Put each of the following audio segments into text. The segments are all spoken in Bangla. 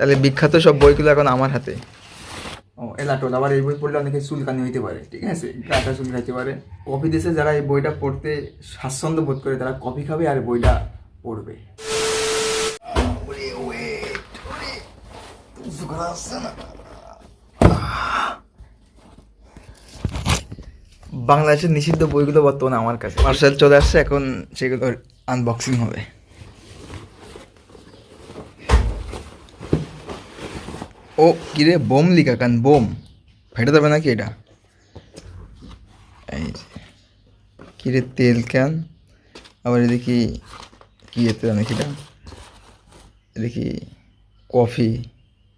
তাহলে বিখ্যাত সব বইগুলো এখন আমার হাতে। ও এলাটোল আবার এই বই পড়লে অনেকে চুলকানি হইতে পারে ঠিক আছে? গাটা চুলকাইতে পারে। কফি দেশে যারা এই বইটা পড়তে স্বাচ্ছন্দ্য বোধ করে তারা কফি খাবে আর বইটা পড়বে। বাংলাদেশের নিষিদ্ধ বইগুলো বর্তমানে আমার কাছে। পার্সেল চলে আসছে এখন সেগুলোর আনবক্সিং হবে। ও, কিরে, বোম লিখা, কান বোম। ফেটে যাবে নাকি এটা? এই। কিরে, তেল ক্যান। আবার এদিকে কি এতে নাকি এটা এদিকে কফি।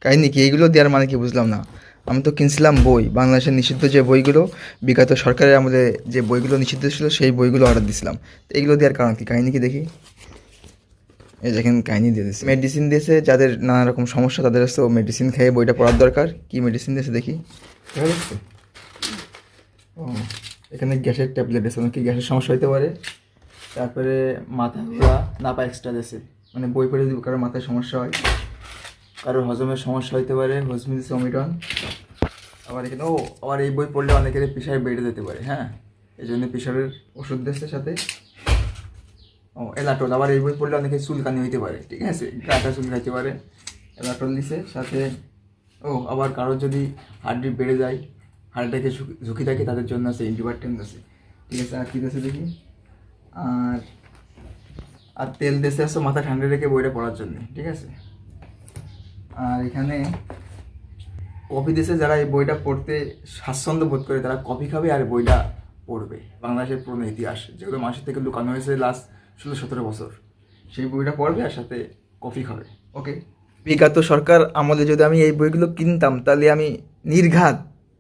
কাহিনি কি, এইগুলো দেওয়ার মানে কি বুঝলাম না। আমি তো কিনছিলাম বই, বাংলাদেশের নিষিদ্ধ যে বইগুলো বিগত সরকারের আমাদের যে বইগুলো নিষিদ্ধ ছিল, সেই বইগুলো অর্ডার দিছিলাম। তো এইগুলো দেওয়ার কারণ কি? কাহিনি কি দেখি? এই দেখেন কাহিনি দিয়ে দিয়েছে মেডিসিন দিয়েছে, যাদের নানা রকম সমস্যা তাদের কাছে মেডিসিন খেয়ে বইটা পড়ার দরকার। কি মেডিসিন দিয়েছে দেখি। ও, এখানে গ্যাসের ট্যাবলেট আছে কি গ্যাসের সমস্যা হতে পারে? তারপরে মাথা ঘোরা, নাপা এক্সট্রা দিয়েছে। মানে বই পড়ে যদি কারোর মাথায় সমস্যা হয় কারোর হজমের সমস্যা হতে পারে হজমিল সমিটন আবার এখানে, ও, আবার এই বই পড়লে অনেকের প্রেশার বেড়ে যেতে পারে হ্যাঁ? এই জন্য প্রেশারের ওষুধ দিয়েছে সাথে। ও এলাটোল আবার এই বই পড়লে অনেকে চুলকানি হইতে পারে, ঠিক আছে? গাটা চুলকাইতে পারে এলাটোল দিছে সাথে, ও, আবার কারোর যদি হার্টবিট বেড়ে যায় হার্ট অ্যাটাকের ঝুঁকি- থাকে, তাদের জন্য আছে ইন্টিবায়োটিক আছে, ঠিক আছে? আর কী আছে দেখি? আর আর তেল দেশে আসো মাথা ঠান্ডা রেখে বইটা পড়ার জন্য, ঠিক আছে? আর এখানে, কফি দেশে যারা এই বইটা পড়তে স্বাচ্ছন্দ্য বোধ করে, তারা কফি খাবে আর বইটা পড়বে। বাংলাদেশের পুরনো ইতিহাস, যেগুলো মাসের থেকে লুকানো হয়েছে লাস্ট ষোলো সতেরো বছর। সেই বইটা পড়বে আর সাথে কফি খাবে। ওকে বিগত সরকার আমলে যদি আমি এই বইগুলো কিনতাম, তাহলে আমি নির্ঘাত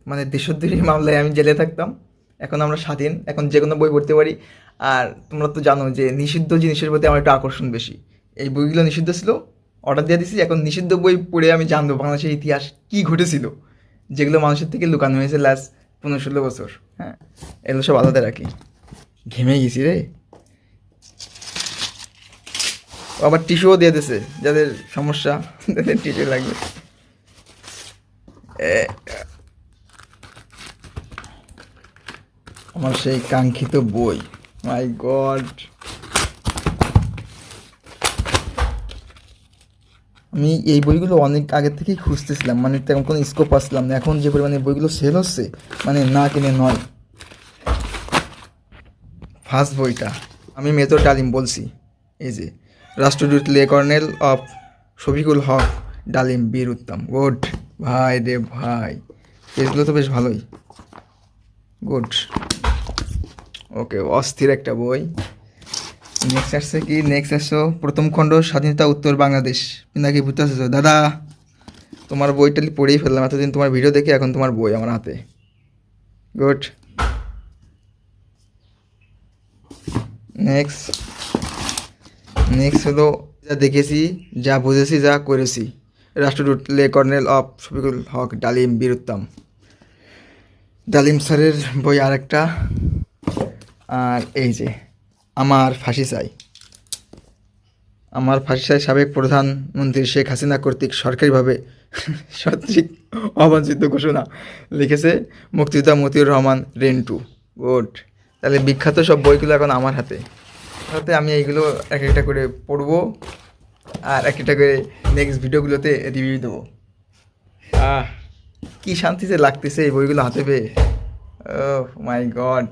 মানে দেশদ্রোহী মামলায় আমি জেলে থাকতাম। এখন আমরা স্বাধীন, এখন যে কোনো বই পড়তে পারি। আর তোমরা তো জানো যে নিষিদ্ধ জিনিসের প্রতি আমার একটু আকর্ষণ বেশি। এই বইগুলো নিষিদ্ধ ছিল অর্ডার দিয়ে দিছি। এখন নিষিদ্ধ বই পড়ে আমি জানব বাংলাদেশের ইতিহাস কী ঘটেছিল, যেগুলো মানুষের থেকে লুকানো হয়েছে লাস্ট পনেরো ষোলো বছর। হ্যাঁ এগুলো সব আলাদা রাখি। ঘেমে গেছি রে। আবার টিস্যুও দিয়ে দিছে, যাদের সমস্যা, তাদের টিস্যু লাগবে। আমার সেই কাঙ্ক্ষিত বই। মাই গড আমি এই বইগুলো অনেক আগে থেকেই খুঁজতেছিলাম মানে তেমন কোনো স্কোপ আসলাম না। এখন যে পরিমাণে বইগুলো সেল হচ্ছে মানে না কিনে নয়। ফার্স্ট বইটা, আমি মেজর ডালিম বলছি, এই যে। রাষ্ট্রদূত লে কর্নেল অফ শফিকুল হক ডালিম বীর উত্তম। গুড। ভাই রে ভাই। পেজগুলো তো বেশ ভালোই। গুড। ওকে, অস্থির একটা বই। নেক্সট আসছে কি? নেক্সট আসছো প্রথম খণ্ড, স্বাধীনতা, উত্তর বাংলাদেশ। পিনাকি বুঝতে আসছো দাদা, তোমার বইটা পড়েই ফেললাম। এতদিন তোমার ভিডিও দেখে এখন তোমার বই আমার হাতে। গুড। নেক্সট নেক্সট হলো যা দেখেছি, যা বুঝেছি, যা করেছি। রাষ্ট্রদূত লে কর্নেল অফ শফিকুল হক ডালিম বীরুত্তম। ডালিম স্যারের বই আরেকটা। আর এই যে, আমার ফাঁসি চাই। আমার ফাঁসি চাই সাবেক প্রধানমন্ত্রী শেখ হাসিনা কর্তৃক সরকারিভাবে সঠিক অবাঞ্ছিত ঘোষণা লিখেছে মুক্তিযোদ্ধা মতিউর রহমান রেন্টু। গুড। তাহলে বিখ্যাত সব বইগুলো এখন আমার হাতে। হাতে আমি এইগুলো এক একটা করে পড়ব আর এক একটা করে নেক্সট ভিডিওগুলোতে রিভিউ দেবো। আহ। কি শান্তিতে লাগতেছে এই বইগুলো হাতে পেয়ে। ও মাই গড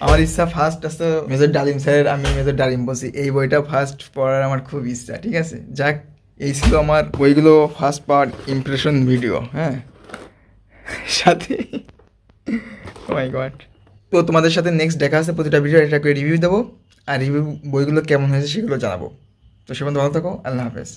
আমার ইচ্ছা ফার্স্ট আসতো মেজর ডালিম স্যারের আমি মেজর ডালিম বলছি এই বইটা ফার্স্ট পড়ার আমার খুব ইচ্ছা ঠিক আছে? যাক এই ছিল আমার বইগুলো ফার্স্ট পার্ট ইমপ্রেশন ভিডিও হ্যাঁ? সাথে। মাই গড তো তোমাদের সাথে নেক্সট দেখা আছে প্রতিটা ভিডিও এটা করে রিভিউ দেবো। আর রিভিউ বইগুলো কেমন হয়েছে সেগুলো জানাব। তো সে ভালো থাকো, আল্লাহ হাফেজ।